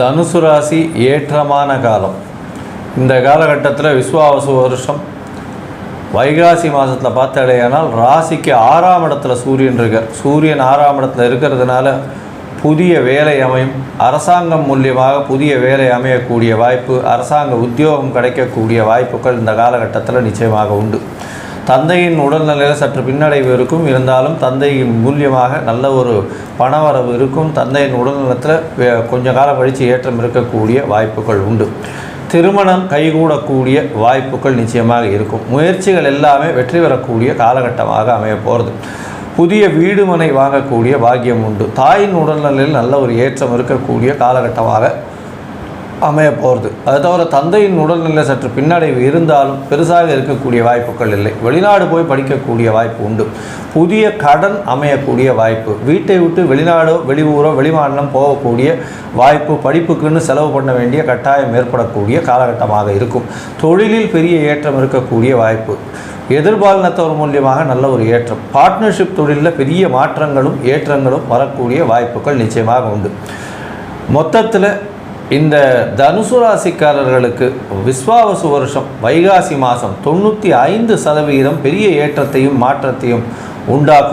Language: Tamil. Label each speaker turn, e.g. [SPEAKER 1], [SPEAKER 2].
[SPEAKER 1] தனுசு ராசி ஏற்றமான காலம். இந்த காலகட்டத்தில் விஸ்வாவசு வருஷம். வைகாசி மாதத்தில் பார்த்தாலேயானால் ராசிக்கு ஆறாம் இடத்துல சூரியன் இருக்கார் சூரியன் ஆறாம் இடத்துல இருக்கிறதுனால புதிய வேலை அமையும். அரசாங்கம் மூலியமாக புதிய வேலை அமையக்கூடிய வாய்ப்பு அரசாங்க உத்தியோகம் கிடைக்கக்கூடிய வாய்ப்புகள் இந்த காலகட்டத்தில் நிச்சயமாக உண்டு. தந்தையின் உடல்நிலையில் சற்று பின்னடைவு இருக்கும். இருந்தாலும் தந்தையின் மூலியமாக நல்ல ஒரு பணவரவு இருக்கும். தந்தையின் உடல்நலத்தில் கொஞ்ச காலம் கழித்து ஏற்றம் இருக்கக்கூடிய வாய்ப்புகள் உண்டு. திருமணம் கைகூடக்கூடிய வாய்ப்புகள் நிச்சயமாக இருக்கும். முயற்சிகள் எல்லாமே வெற்றி பெறக்கூடிய காலகட்டமாக அமைய போகிறது புதிய வீடு மனை வாங்கக்கூடிய பாக்கியம் உண்டு. தாயின் உடல்நிலையில் நல்ல ஒரு ஏற்றம் இருக்கக்கூடிய காலகட்டமாக அமைய போகிறது அது தவிர தந்தையின் உடல்நிலை சற்று பின்னடைவு இருந்தாலும் பெருசாக இருக்கக்கூடிய வாய்ப்புகள் இல்லை. வெளிநாடு போய் படிக்கக்கூடிய வாய்ப்பு உண்டு. புதிய கடன் அமையக்கூடிய வாய்ப்பு. வீட்டை விட்டு வெளிநாடோ வெளியூரோ வெளிமாநிலம் போகக்கூடிய வாய்ப்பு படிப்புக்குன்னு செலவு பண்ண வேண்டிய கட்டாயம் ஏற்படக்கூடிய காலகட்டமாக இருக்கும். தொழிலில் பெரிய ஏற்றம் இருக்கக்கூடிய வாய்ப்பு. எதிர்பாலினத்தவர் மூலியமாக நல்ல ஒரு ஏற்றம். பார்ட்னர்ஷிப் தொழிலில் பெரிய மாற்றங்களும் ஏற்றங்களும் வரக்கூடிய வாய்ப்புகள் நிச்சயமாக உண்டு. மொத்தத்தில் இந்த தனுசு ராசிக்காரர்களுக்கு விஸ்வாவசு வருஷம் வைகாசி மாதம் தொண்ணூற்றி ஐந்து சதவீதம் பெரிய ஏற்றத்தையும் மாற்றத்தையும் உண்டாக்கும்.